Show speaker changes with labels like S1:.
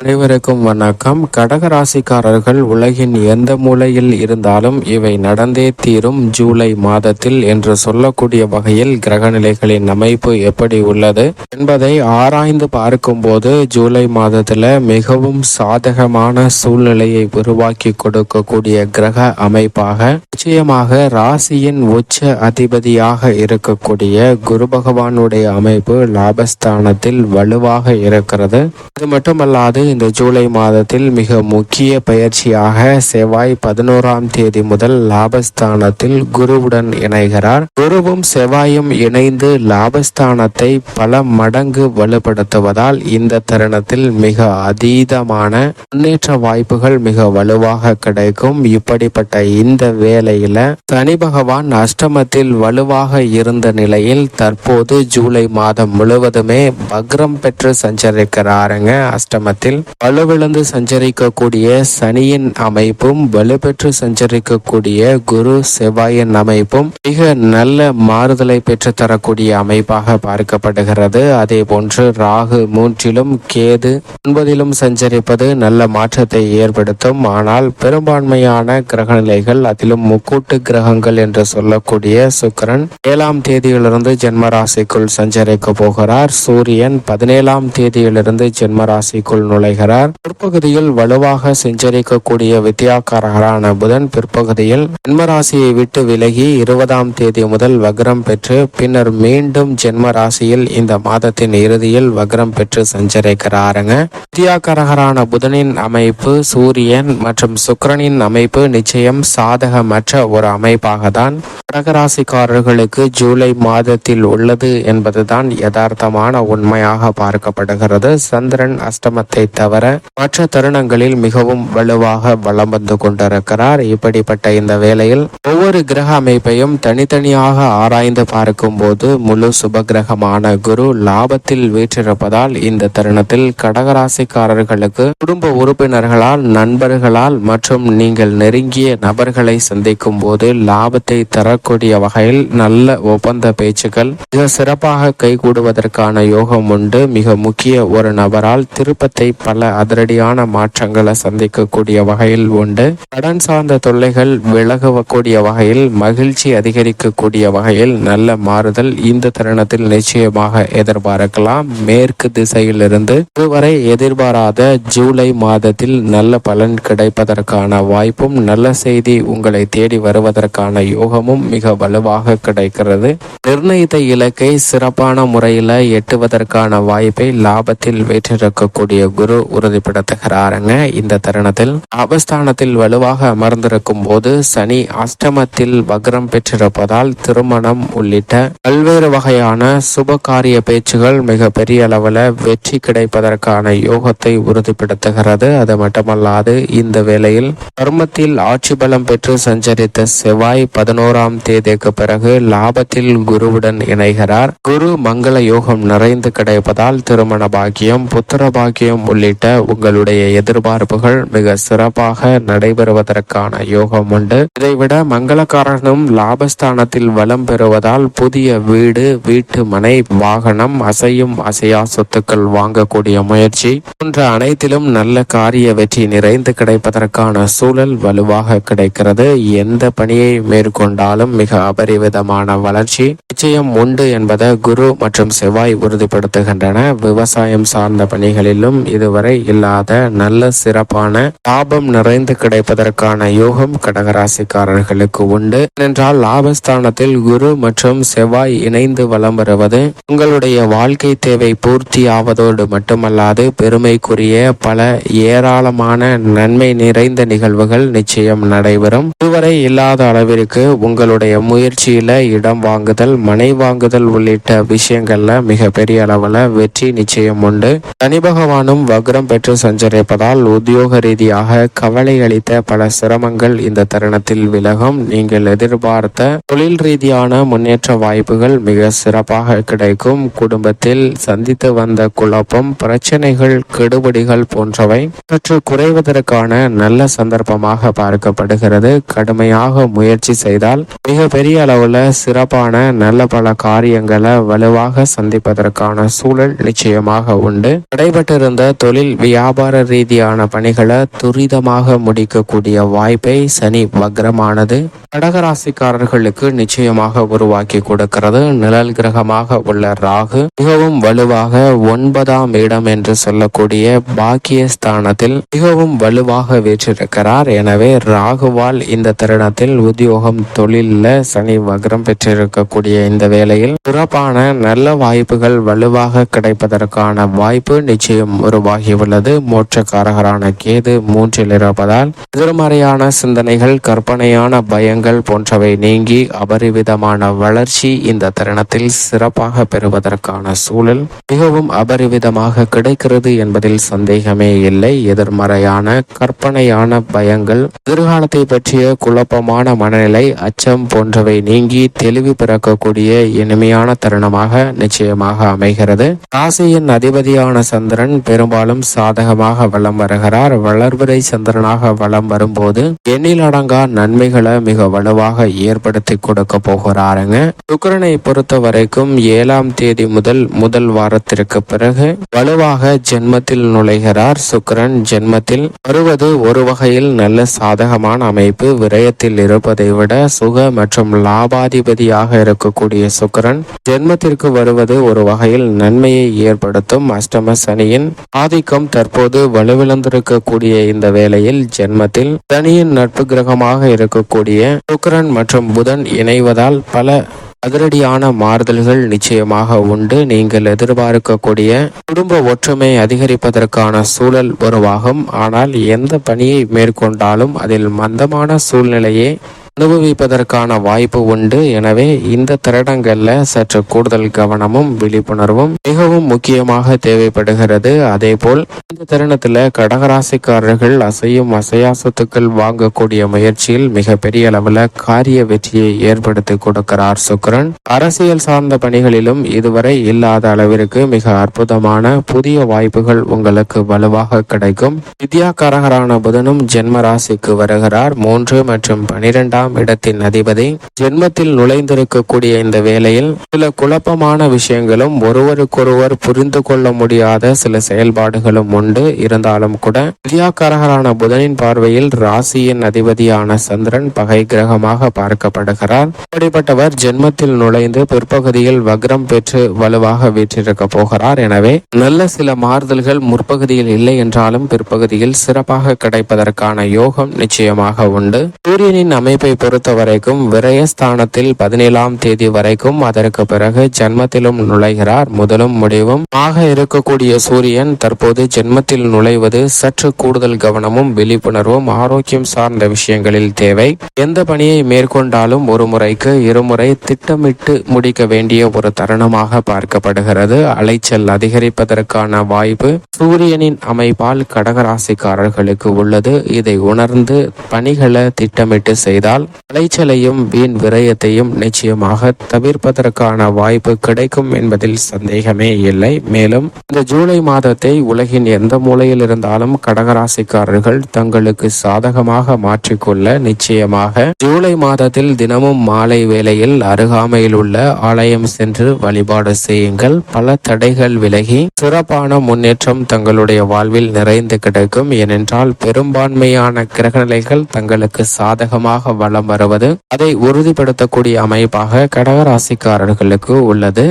S1: அனைவருக்கும் வணக்கம். கடகராசிக்காரர்கள் உலகின் எந்த மூலையில் இருந்தாலும் இவை நடந்தே தீரும் ஜூலை மாதத்தில் என்று சொல்லக்கூடிய வகையில் கிரகநிலைகளின் அமைப்பு எப்படி உள்ளது என்பதை ஆராய்ந்து பார்க்கும்போது ஜூலை மாதத்துல மிகவும் சாதகமான சூழ்நிலையை உருவாக்கி கொடுக்கக்கூடிய கிரக அமைப்பாக நிச்சயமாக ராசியின் உச்ச அதிபதியாக இருக்கக்கூடிய குரு பகவானுடைய அமைப்பு லாபஸ்தானத்தில் வலுவாக இருக்கிறது. அது மட்டுமல்லாது இந்த ஜூலை மாதத்தில் மிக முக்கிய பயிற்சியாக செவ்வாய் பதினோராம் தேதி முதல் லாபஸ்தானத்தில் குருவுடன் இணைகிறார். குருவும் செவ்வாயும் இணைந்து லாபஸ்தானத்தை பல மடங்கு வலுப்படுத்துவதால் இந்த தருணத்தில் மிக அதீதமான முன்னேற்ற வாய்ப்புகள் மிக வலுவாக கிடைக்கும். இப்படிப்பட்ட இந்த வேளையில சனி பகவான் அஷ்டமத்தில் வலுவாக இருந்த நிலையில் தற்போது ஜூலை மாதம் முழுவதுமே வக்ரம் பெற்று சஞ்சரிக்கிறாருங்க. அஷ்டமத்தில் வலுவிழந்து சஞ்சரிக்கக்கூடிய சனியின் அமைப்பும் வலுப்பெற்று சஞ்சரிக்கக்கூடிய குரு செவ்வாயின் அமைப்பும் மிக நல்ல மாறுதலை பெற்று தரக்கூடிய அமைப்பாக பார்க்கப்படுகிறது. அதே போன்று ராகு மூன்றிலும் கேது ஒன்பதிலும் சஞ்சரிப்பது நல்ல மாற்றத்தை ஏற்படுத்தும். ஆனால் பெரும்பான்மையான கிரகநிலைகள் அதிலும் முக்கூட்டு கிரகங்கள் என்று சொல்லக்கூடிய சுக்கிரன் ஏழாம் தேதியிலிருந்து ஜென்மராசிக்குள் சஞ்சரிக்க போகிறார். சூரியன் பதினேழாம் தேதியிலிருந்து ஜென்மராசிக்குள் நுழை நுழைகிறார் பிற்பகுதியில் வலுவாக செஞ்சரிக்கக்கூடிய வித்யாக்காரகரான புதன் பிற்பகுதியில் ஜென்மராசியை விட்டு விலகி இருபதாம் தேதி முதல் வக்ரம் பெற்று பின்னர் மீண்டும் ஜென்ம ராசியில் இந்த மாதத்தின் இறுதியில் வக்ரம் பெற்று சஞ்சரிக்கிறாருங்க. வித்யாக்காரகரான புதனின் அமைப்பு சூரியன் மற்றும் சுக்கரனின் அமைப்பு நிச்சயம் சாதகமற்ற ஒரு அமைப்பாக தான் கடகராசிக்காரர்களுக்கு ஜூலை மாதத்தில் உள்ளது என்பதுதான் யதார்த்தமான உண்மையாக பார்க்கப்படுகிறது. சந்திரன் அஷ்டமத்தை தவிர மற்ற தருணங்களில் மிகவும் வலுவாக வலம் வந்து கொண்டிருக்கிறார். இப்படிப்பட்ட இந்த வேளையில் ஒவ்வொரு கிரக அமைப்பையும் தனித்தனியாக ஆராய்ந்து பார்க்கும்போது முழு சுபகிரகமான குரு லாபத்தில் வீற்றிருப்பதால் இந்த தருணத்தில் கடகராசிக்காரர்களுக்கு குடும்ப உறுப்பினர்களால் நண்பர்களால் மற்றும் நீங்கள் நெருங்கிய நபர்களை சந்திக்கும் போது லாபத்தை தரக்கூடிய வகையில் நல்ல ஒப்பந்த பேச்சுக்கள் மிக சிறப்பாக கைகூடுவதற்கான யோகம் உண்டு. மிக முக்கிய ஒரு நபரால் திருப்பத்தை பல அதிரடியான மாற்றங்களை சந்திக்கக்கூடிய வகையில் உண்டு. கடன் சார்ந்த தொல்லைகள் விலகக்கூடிய வகையில் மகிழ்ச்சி அதிகரிக்கக்கூடிய வகையில் நல்ல மாறுதல் இந்த தருணத்தில் நிச்சயமாக எதிர்பார்க்கலாம். மேற்கு திசையிலிருந்து இதுவரை எதிர்பாராத ஜூலை மாதத்தில் நல்ல பலன் கிடைப்பதற்கான வாய்ப்பும் நல்ல செய்தி உங்களை தேடி வருவதற்கான யோகமும் மிக வலுவாக கிடைக்கிறது. நிர்ணயித்த இலக்கை சிறப்பான முறையில் எட்டுவதற்கான வாய்ப்பை லாபத்தில் வெற்றிருக்கக்கூடிய குரு உறுதிப்படுத்துகிறாருங்க. இந்த தருணத்தில் அபஸ்தானத்தில் வலுவாக அமர்ந்திருக்கும் போது சனி அஷ்டமத்தில் வக்ரம் பெற்றிருப்பதால் திருமணம் உள்ளிட்ட பல்வேறு வகையான சுப காரிய பேச்சுகள் மிக பெரிய அளவில் வெற்றி கிடைப்பதற்கான யோகத்தை உறுதிப்படுத்துகிறது. அது மட்டுமல்லாது இந்த வேளையில் கர்மத்தில் ஆட்சி பலம் பெற்று சஞ்சரித்த செவ்வாய் பதினோராம் தேதிக்கு பிறகு லாபத்தில் குருவுடன் இணைகிறார். குரு மங்கள யோகம் நிறைந்து கிடைப்பதால் திருமண பாக்கியம் புத்திர பாக்கியம் உள்ளிட்ட உங்களுடைய எதிர்பார்ப்புகள் மிக சிறப்பாக நடைபெறுவதற்கான யோகம் உண்டு. இதைவிட மங்களக்காரனும் லாபஸ்தானத்தில் வலம் பெறுவதால் புதிய வீடு வீட்டு மனை வாகனம் அசையும் அசையா சொத்துக்கள் வாங்கக்கூடிய முயற்சி. போன்ற அனைத்திலும் நல்ல காரிய வெற்றி நிறைந்து கிடைப்பதற்கான சூழல் வலுவாக கிடைக்கிறது. எந்த பணியை மேற்கொண்டாலும் மிக அபரிவிதமான வளர்ச்சி. நிச்சயம் உண்டு என்பதை குரு மற்றும் செவ்வாய் உறுதிப்படுத்துகின்றன. விவசாயம் சார்ந்த பணிகளிலும் இதுவரை இல்லாத நல்ல சிறப்பான லாபம் நிறைந்து கிடைப்பதற்கான யோகம் கடகராசிக்காரர்களுக்கு உண்டு. ஏனென்றால் லாபஸ்தானத்தில் குரு மற்றும் செவ்வாய் இணைந்து வலம் வருவது உங்களுடைய வாழ்க்கை தேவை பூர்த்தி ஆவதோடு மட்டுமல்லாது பெருமைக்குரிய பல ஏராளமான நன்மை நிறைந்த நிகழ்வுகள் நிச்சயம் நடைபெறும். இதுவரை இல்லாத அளவிற்கு உங்களுடைய முயற்சியில இடம் வாங்குதல் மனை வாங்குதல் உள்ளிட்ட விஷயங்கள்ல மிக பெரிய அளவுல வெற்றி நிச்சயம் உண்டு. சனி பகவானும் வக்ரம் பெற்று சஞ்சரிப்பதால் உத்தியோக ரீதியாக கவலை அளித்த பல சிரமங்கள் இந்த தருணத்தில் விலகும். நீங்கள் எதிர்பார்த்த தொழில் ரீதியான முன்னேற்ற வாய்ப்புகள் மிக சிறப்பாக கிடைக்கும். குடும்பத்தில் சந்தித்து வந்த குழப்பம் பிரச்சனைகள் கெடுபடிகள் போன்றவை சற்று குறைவதற்கான நல்ல சந்தர்ப்பமாக பார்க்கப்படுகிறது. கடுமையாக முயற்சி செய்தால் மிக பெரிய அளவுல சிறப்பான நல்ல பல காரியங்களை வலுவாக சந்திப்பதற்கான சூழல் நிச்சயமாக உண்டு. நடைபெற்றிருந்த தொழில் வியாபார ரீதியான பணிகளை துரிதமாக முடிக்கக்கூடிய வாய்ப்பை சனி வக்ரமானது கடகராசிக்காரர்களுக்கு நிச்சயமாக உருவாக்கி கொடுக்கிறது. நிழல் கிரகமாக உள்ள ராகு மிகவும் வலுவாக ஒன்பதாம் இடம் என்று சொல்லக்கூடிய பாக்கியஸ்தானத்தில் மிகவும் வலுவாக வீற்றிருக்கிறார். எனவே ராகுவால் இந்த தருணத்தில் உத்தியோகம் தொழிலில் சனி வக்ரம் பெற்றிருக்கக்கூடிய இந்த வேளையில் சிறப்பான நல்ல வாய்ப்புகள் வலுவாக கிடைப்பதற்கான வாய்ப்பு நிச்சயம் ஆகியுள்ளது. மோட்சக்காரகரான கேது மூன்றில் இருப்பதால் எதிர்மறையான சிந்தனைகள் கற்பனையான பயங்கள் போன்றவை நீங்கி அபரிவிதமான வளர்ச்சி இந்த தருணத்தில் சிறப்பாக பெறுவதற்கான சூழல் மிகவும் அபரிவிதமாக கிடைக்கிறது என்பதில் சந்தேகமே இல்லை. எதிர்மறையான கற்பனையான பயங்கள் எதிர்காலத்தை பற்றிய குழப்பமான மனநிலை அச்சம் போன்றவை நீங்கி தெளிவு பிறக்கக்கூடிய இனிமையான தருணமாக நிச்சயமாக அமைகிறது. ராசியின் அதிபதியான சந்திரன் பெரும்பாலும் சாதகமாக வலம் வருகிறார். வளர்வரை சந்திரனாக வலம் வரும்போது எண்ணில் அடங்கா நன்மைகளை மிக வலுவாக ஏற்படுத்தி கொடுக்க போகிறாருங்க. சுக்கிரனை பொறுத்த வரைக்கும் ஏழாம் தேதி முதல் முதல் வாரத்திற்கு பிறகு வலுவாக ஜென்மத்தில் நுழைகிறார் சுக்கிரன். ஜென்மத்தில் வருவது ஒரு வகையில் நல்ல சாதகமான அமைப்பு. விரயத்தில் இருப்பதை விட சுக மற்றும் லாபாதிபதியாக இருக்கக்கூடிய சுக்கிரன் ஜென்மத்திற்கு வருவது ஒரு வகையில் நன்மையை ஏற்படுத்தும். அஷ்டம சனியின் ஆதிக்கம் தற்போது வலுவிழந்திருக்கக்கூடிய இந்த வேளையில் ஜென்மத்தில் சனியின் நட்பு கிரகமாக இருக்கக்கூடிய சுக்கரன் மற்றும் புதன் இணைவதால் பல அதிரடியான மாறுதல்கள் நிச்சயமாக உண்டு. நீங்கள் எதிர்பார்க்கக்கூடிய குடும்ப ஒற்றுமை அதிகரிப்பதற்கான சூழல் உருவாகும். ஆனால் எந்த பணியை மேற்கொண்டாலும் அதில் மந்தமான சூழ்நிலையே அனுபவிப்பதற்கான வாய்ப்பு உண்டு. எனவே இந்த தருணங்கள்ல சற்று கூடுதல் கவனமும் விழிப்புணர்வும் மிகவும் முக்கியமாக தேவைப்படுகிறது. அதேபோல் இந்த தருணத்துல கடகராசிக்காரர்கள் அசையும் அசையா சொத்துக்கள் வாங்கக்கூடிய முயற்சியில் மிக பெரிய அளவுல காரிய வெற்றியை ஏற்படுத்தி கொடுக்கிறார் சுக்கிரன். அரசியல் சார்ந்த பணிகளிலும் இதுவரை இல்லாத அளவிற்கு மிக அற்புதமான புதிய வாய்ப்புகள் உங்களுக்கு வலுவாக கிடைக்கும். வித்யாகாரகரான புதனும் ஜென்ம ராசிக்கு வருகிறார். மூன்று மற்றும் பனிரெண்டாம் இரண்டாம் இடத்தின் அதிபதி. ஜென்மத்தில் நுழைந்திருக்கக்கூடிய இந்த வேளையில் சில குழப்பமான விஷயங்களும் ஒருவருக்கொருவர் புரிந்து கொள்ள முடியாத சில செயல்பாடுகளும் உண்டு. இருந்தாலும் கூட வித்யாக்காரகரான புதனின் பார்வையில் ராசியின் அதிபதியான சந்திரன் பகை கிரகமாக பார்க்கப்படுகிறார். அப்படிப்பட்டவர் ஜென்மத்தில் நுழைந்து பிற்பகுதியில் வக்ரம் பெற்று வலுவாக வீற்றிருக்க போகிறார். எனவே நல்ல சில மாறுதல்கள் முற்பகுதியில் இல்லை என்றாலும் பிற்பகுதியில் சிறப்பாக கிடைப்பதற்கான யோகம் நிச்சயமாக உண்டு. சூரியனின் அமைப்பை பொறுத்த வரைக்கும் விரயஸ்தானத்தில் பதினேழாம் தேதி வரைக்கும் அதற்கு பிறகு ஜென்மத்திலும் நுழைகிறார். முதலும் முடிவும் ஆக இருக்கக்கூடிய சூரியன் தற்போது ஜென்மத்தில் நுழைவது சற்று கூடுதல் கவனமும் விழிப்புணர்வும் ஆரோக்கியம் சார்ந்த விஷயங்களில் தேவை. எந்த பணியை மேற்கொண்டாலும் ஒரு முறைக்கு இருமுறை திட்டமிட்டு முடிக்க வேண்டிய ஒரு தருணமாக பார்க்கப்படுகிறது. அலைச்சல் அதிகரிப்பதற்கான வாய்ப்பு சூரியனின் அமைப்பால் கடகராசிக்காரர்களுக்கு உள்ளது. இதை உணர்ந்து பணிகளை திட்டமிட்டு செய்தால் அலைச்சலையும் வீண் விரயத்தையும் நிச்சயமாக தவிர்ப்பதற்கான வாய்ப்பு கிடைக்கும் என்பதில் சந்தேகமே இல்லை. மேலும் இந்த ஜூலை மாதத்தை உலகின் எந்த மூலையில் இருந்தாலும் கடகராசிக்காரர்கள் தங்களுக்கு சாதகமாக மாற்றிக்கொள்ள நிச்சயமாக ஜூலை மாதத்தில் தினமும் மாலை வேளையில் அருகாமையில் உள்ள ஆலயம் சென்று வழிபாடு செய்யுங்கள். பல தடைகள் விலகி சிறப்பான முன்னேற்றம் தங்களுடைய வாழ்வில் நிறைந்து கிடைக்கும். ஏனென்றால் பெரும்பான்மையான கிரகநிலைகள் தங்களுக்கு சாதகமாக வள வலம் வருவது அதை உறுதிப்படுத்தக்கூடிய அமைப்பாக கடகராசிக்காரர்களுக்கு உள்ளது